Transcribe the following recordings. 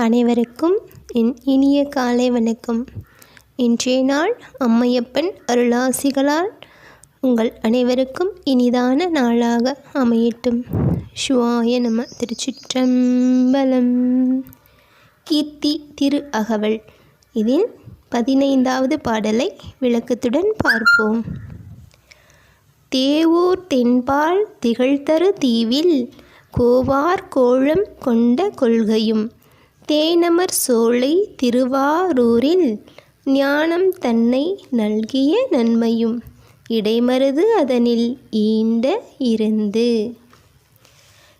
அனைவருக்கும் என் இனிய காலை வணக்கம். இன்றைய நாள் அம்மையப்பன் அருளாசிகளால் உங்கள் அனைவருக்கும் இனிதான நாளாக அமையட்டும். ஷுவாய நம திருச்சிற்றம்பலம். கீர்த்தி திரு அகவல். இதில் பதினைந்தாவது பாடலை விளக்கத்துடன் பார்ப்போம். தேவூர் தென்பால் திகழ்தரு தீவில் கோவார் கோலம் கொண்ட கொள்கையும் தேனமர் சோலை திருவாரூரில் ஞானம் தன்னை நல்கிய நன்மையும் இடைமருது அதனில் ஈண்ட இருந்து.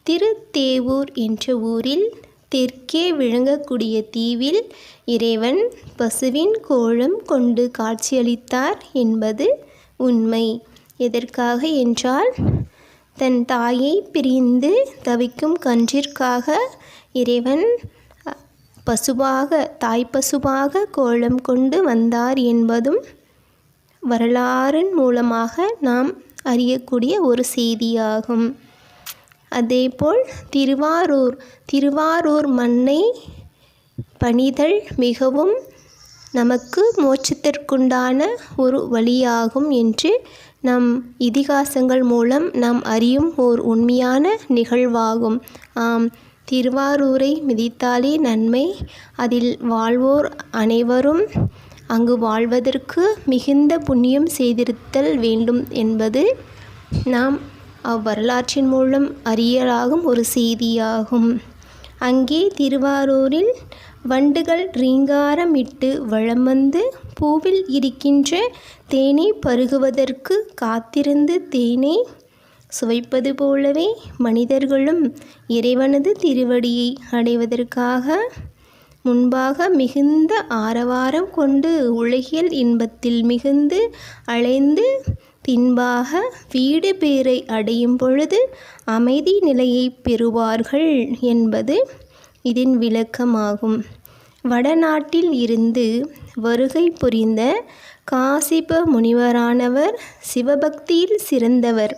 திருத்தேவூர் என்ற ஊரில் தெற்கே விளங்கக்கூடிய தீவில் இறைவன் பசுவின் கோலம் கொண்டு காட்சியளித்தார் என்பது உண்மை. எதற்காக என்றால் தன் தாயை பிரிந்து தவிக்கும் கன்றிற்காக இறைவன் பசுவாக தாய்ப்பசுவாக கோலம் கொண்டு வந்தார் என்பதும் வரலாறின் மூலமாக நாம் அறியக்கூடிய ஒரு செய்தியாகும். அதேபோல் திருவாரூர் திருவாரூர் மண்ணை பணிதல் மிகவும் நமக்கு மோட்சத்திற்குண்டான ஒரு வழியாகும் என்று நம் இதிகாசங்கள் மூலம் நாம் அறியும் ஓர் உண்மையான நிகழ்வாகும். ஆம் திருவாரூரை மிதித்தாலே நன்மை. அதில் வாழ்வோர் அனைவரும் அங்கு வாழ்வதற்கு மிகுந்த புண்ணியம் செய்திருத்தல் வேண்டும் என்பது நாம் அவ்வரலாற்றின் மூலம் அறியலாகும் ஒரு செய்தியாகும். அங்கே திருவாரூரில் வண்டுகள் ரீங்காரமிட்டு வளம் வந்து பூவில் இருக்கின்ற தேனை பருகுவதற்கு காத்திருந்து தேனை சுவைப்பது போலவே மனிதர்களும் இறைவனது திருவடியை அடைவதற்காக முன்பாக மிகுந்த ஆரவாரம் கொண்டு உலகியல் இன்பத்தில் மிகுந்து அலைந்து பின்பாக வீடு பேரை அடையும் பொழுது அமைதி நிலையை பெறுவார்கள் என்பது இதன் விளக்கமாகும். வடநாட்டில் இருந்து வருகை புரிந்த காசிப முனிவரானவர் சிவபக்தியில் சிறந்தவர்.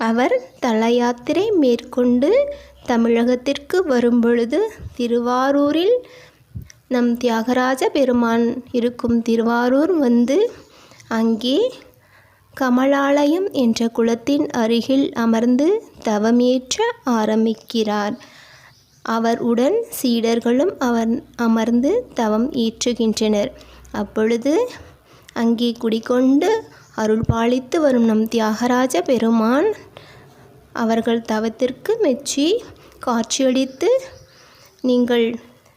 அவர் தல யாத்திரை மேற்கொண்டு தமிழகத்திற்கு வரும்பொழுது திருவாரூரில் நம் தியாகராஜ பெருமான் இருக்கும் திருவாரூர் வந்து அங்கே கமலாலயம் என்ற குளத்தின் அருகில் அமர்ந்து தவமேற்ற ஆரம்பிக்கிறார். அவர் உடன் சீடர்களும் அவர் அமர்ந்து தவம் ஏற்றுகின்றனர். அப்பொழுது அங்கே குடிகொண்டு அருள் பாலித்து வரும் நம் தியாகராஜ பெருமான் அவர்கள் தவத்திற்கு மெச்சி காட்சியளித்து நீங்கள்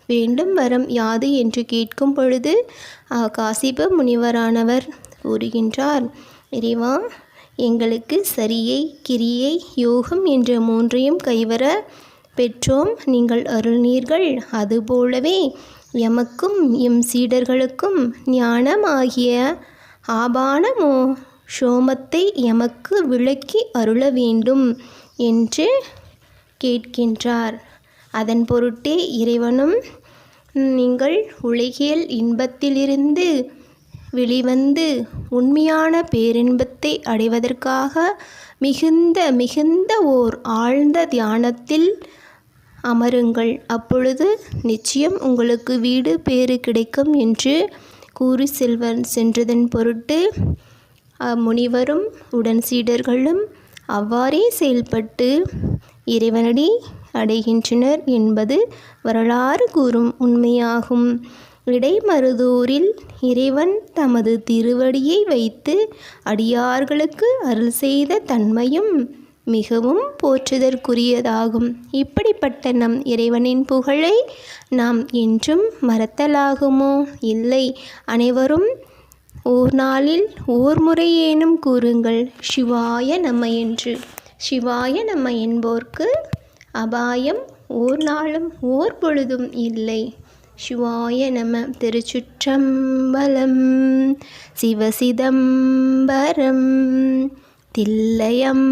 வேண்டும் வரம் யாது என்று கேட்கும் பொழுது காசிப முனிவரானவர் கூறுகின்றார் இறைவா எங்களுக்கு சரியை கிரியை யோகம் என்ற மூன்றையும் கைவர பெற்றோம். நீங்கள் அருள்நீர்கள். அதுபோலவே எமக்கும் எம் சீடர்களுக்கும் ஞானமாகிய ஆபானமோ சோமத்தை எமக்கு விளக்கி அருள வேண்டும் என்று கேட்கின்றார். அதன் பொருட்டே இறைவனும் நீங்கள் உலகியல் இன்பத்திலிருந்து வெளிவந்து உண்மையான பேரின்பத்தை அடைவதற்காக மிகுந்த மிகுந்த ஓர் ஆழ்ந்த தியானத்தில் அமருங்கள். அப்பொழுது நிச்சயம் உங்களுக்கு வீடு பேறு கிடைக்கும் என்று கூறி செல்வன். சென்றதன் பொருட்டு முனிவரும் உடன் சீடர்களும் அவ்வாறே செயல்பட்டு இறைவனடி அடைகின்றனர் என்பது வரலாறு கூறும் உண்மையாகும். இடைமருதூரில் இறைவன் தமது திருவடியை வைத்து அடியார்களுக்கு அருள் செய்த தன்மையும் மிகவும் போற்றுதற்குரியதாகும். இப்படிப்பட்ட நம் இறைவனின் புகழை நாம் என்றும் மறத்தலாகுமோ? இல்லை. அனைவரும் ஓர் நாளில் ஓர் முறையேனும் கூறுங்கள் சிவாய நம்ம என்று சிவாய நம்ம என்போர்க்கு அபாயம் ஓர் நாளும் ஓர் பொழுதும் இல்லை. சிவாய நம திருச்சுற்றம்பலம் சிவசிதம்பரம் தில்லையம்பலம்.